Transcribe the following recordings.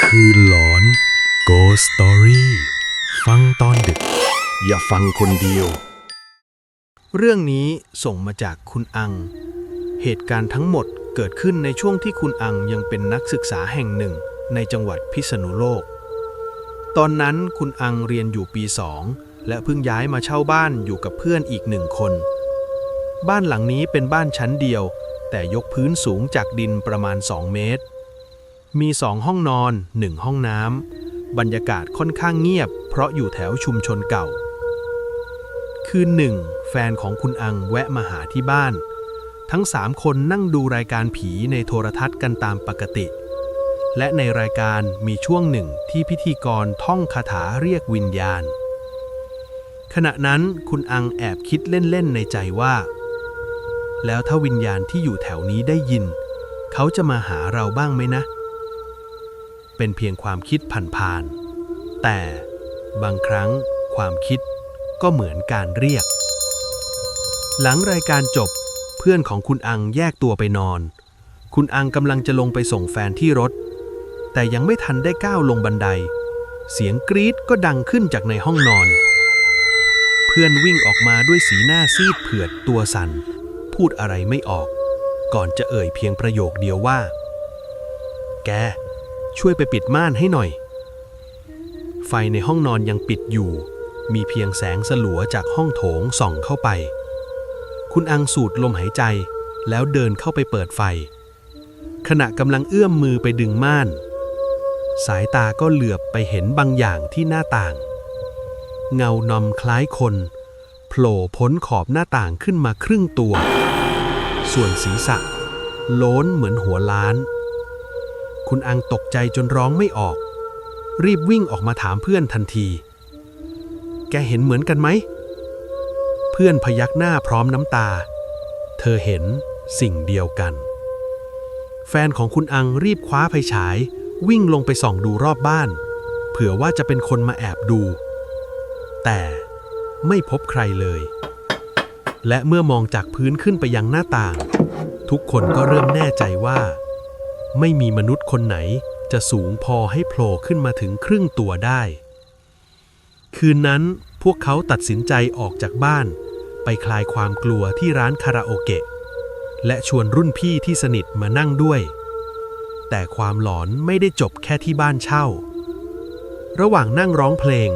คืนหลอน Ghost Story ฟังตอนดึก อย่าฟังคนเดียว เรื่องนี้ส่งมาจากคุณอัง เหตุการณ์ทั้งหมดเกิดขึ้นในช่วงที่คุณอังยังเป็นนักศึกษาแห่งหนึ่งในจังหวัดพิษณุโลก ตอนนั้นคุณอังเรียนอยู่ปีสองและเพิ่งย้ายมาเช่าบ้านอยู่กับเพื่อนอีกหนึ่งคน บ้านหลังนี้เป็นบ้านชั้นเดียว แต่ยกพื้นสูงจากดินประมาณ 2 เมตร มีสองห้องนอนหนึ่งห้องน้ำบรรยากาศค่อนข้างเงียบ เพราะอยู่แถวชุมชนเก่า คืนหนึ่ง แฟนของคุณอังแวะมาหาที่บ้าน ทั้งสามคนนั่งดูรายการผีในโทรทัศน์กันตามปกติ และในรายการมีช่วงหนึ่งที่พิธีกรท่องคาถาเรียกวิญญาณ ขณะนั้นคุณอังแอบคิดเล่น ๆ ในใจว่า แล้วถ้าวิญญาณที่อยู่แถวนี้ได้ยิน เขาจะมาหาเราบ้างไหมนะเเป็นเพียงความคิดผ่านๆแต่บางครั้งความคิดก็เหมือนการเรียก หลังรายการจบ เพื่อนของคุณอังแยกตัวไปนอน คุณอังกำลังจะลงไปส่งแฟนที่รถ แต่ยังไม่ทันได้ก้าวลงบันได เสียงกรีดก็ดังขึ้นจากในห้องนอน เพื่อนวิ่งออกมาด้วยสีหน้าซีดเผือดตัวสัน่น พูดอะไรไม่ออก ก่อนจะเอ่ยเพียงประโยคเดียวว่า แก ช่วยไปปิดม่านให้หน่อย ไฟในห้องนอนยังปิดอยู่ มีเพียงแสงสลัวจากห้องโถงส่องเข้าไป คุณอังสูดลมหายใจ แล้วเดินเข้าไปเปิดไฟ ขณะกำลังเอื้อมมือไปดึงม่าน สายตาก็เหลือบไปเห็นบางอย่างที่หน้าต่าง เงานอมคล้ายคนโผล่พ้นขอบหน้าต่างขึ้นมาครึ่งตัว ส่วนศีรษะโล้นเหมือนหัวล้าน คุณอังตกใจจนร้องไม่ออก รีบวิ่งออกมาถามเพื่อนทันที แกเห็นเหมือนกันไหม เพื่อนพยักหน้าพร้อมน้ำตา เธอเห็นสิ่งเดียวกัน แฟนของคุณอังรีบคว้าไฟฉาย วิ่งลงไปส่องดูรอบบ้าน เผื่อว่าจะเป็นคนมาแอบดู แต่ไม่พบใครเลย และเมื่อมองจากพื้นขึ้นไปยังหน้าต่าง ทุกคนก็เริ่มแน่ใจว่า ไม่มีมนุษย์คนไหนจะสูงพอให้โผล่ขึ้นมาถึงครึ่งตัวได้ คืนนั้นพวกเขาตัดสินใจออกจากบ้าน ไปคลายความกลัวที่ร้านคาราโอเกะ และชวนรุ่นพี่ที่สนิทมานั่งด้วย แต่ความหลอนไม่ได้จบแค่ที่บ้านเช่า ระหว่างนั่งร้องเพลง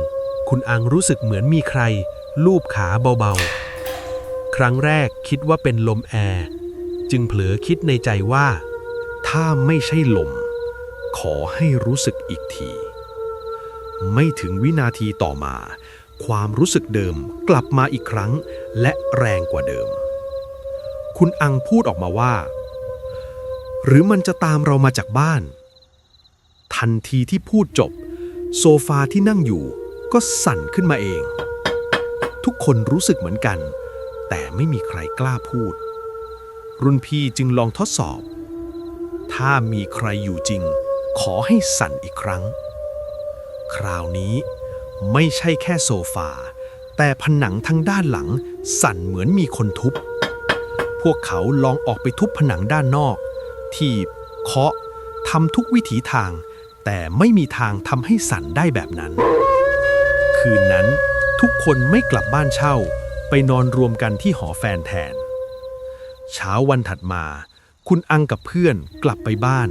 คุณอังรู้สึกเหมือนมีใคร ลูบขาเบาๆ ครั้งแรกคิดว่าเป็นลมแอร์ จึงเผลอคิดในใจว่า ถ้าไม่ใช่ลม ขอให้รู้สึกอีกที ไม่ถึงวินาทีต่อมา ความรู้สึกเดิมกลับมาอีกครั้ง และแรงกว่าเดิม คุณอังพูดออกมาว่า หรือมันจะตามเรามาจากบ้าน ทันทีที่พูดจบ โซฟาที่นั่งอยู่ก็สั่นขึ้นมาเอง ทุกคนรู้สึกเหมือนกัน แต่ไม่มีใครกล้าพูด รุ่นพี่จึงลองทดสอบ ถ้ามีใครอยู่จริง ขอให้สั่นอีกครั้ง คราวนี้ไม่ใช่แค่โซฟา แต่ผนังทางด้านหลัง สั่นเหมือนมีคนทุบ พวกเขาลองออกไปทุบผนังด้านนอก ทีบเคาะทำทุกวิถีทาง แต่ไม่มีทางทำให้สั่นได้แบบนั้น คืนนั้นทุกคนไม่กลับบ้านเช่า ไปนอนรวมกันที่หอแฟนแทน เช้าวันถัดมา คุณอังกับเพื่อนกลับไปบ้าน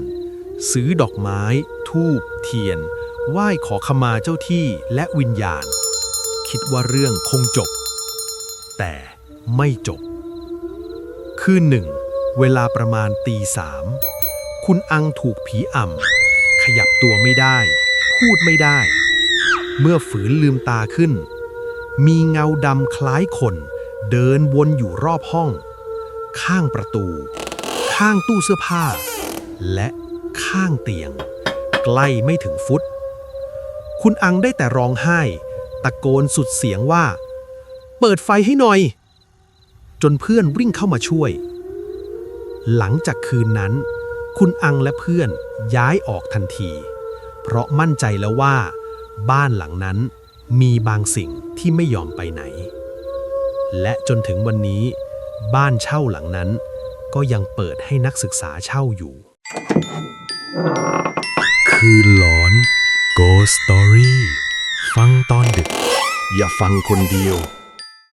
ซื้อดอกไม้ ทูบเทียน ไหว้ขอขมาเจ้าที่และวิญญาณ คิดว่าเรื่องคงจบ แต่ไม่จบ คืนหนึ่ง เวลาประมาณตีสามคุณอังถูกผีอ่ำขยับตัวไม่ได้ พูดไม่ได้ เมื่อฝืนลืมตาขึ้น มีเงาดำคล้ายคน เดินวนอยู่รอบห้อง ข้างประตู ข้างตู้เสื้อผ้า และข้างเตียง ใกล้ไม่ถึงฟุต คุณอังได้แต่ร้องไห้ ตะโกนสุดเสียงว่า เปิดไฟให้หน่อย จนเพื่อนวิ่งเข้ามาช่วย หลังจากคืนนั้น คุณอังและเพื่อนย้ายออกทันที เพราะมั่นใจแล้วว่า บ้านหลังนั้นมีบางสิ่งที่ไม่ยอมไปไหน และจนถึงวันนี้ บ้านเช่าหลังนั้น ก็ยังเปิดให้นักศึกษาเช่าอยู่ คืนหลอน Ghost Story ฟังตอนดึก อย่าฟังคนเดียว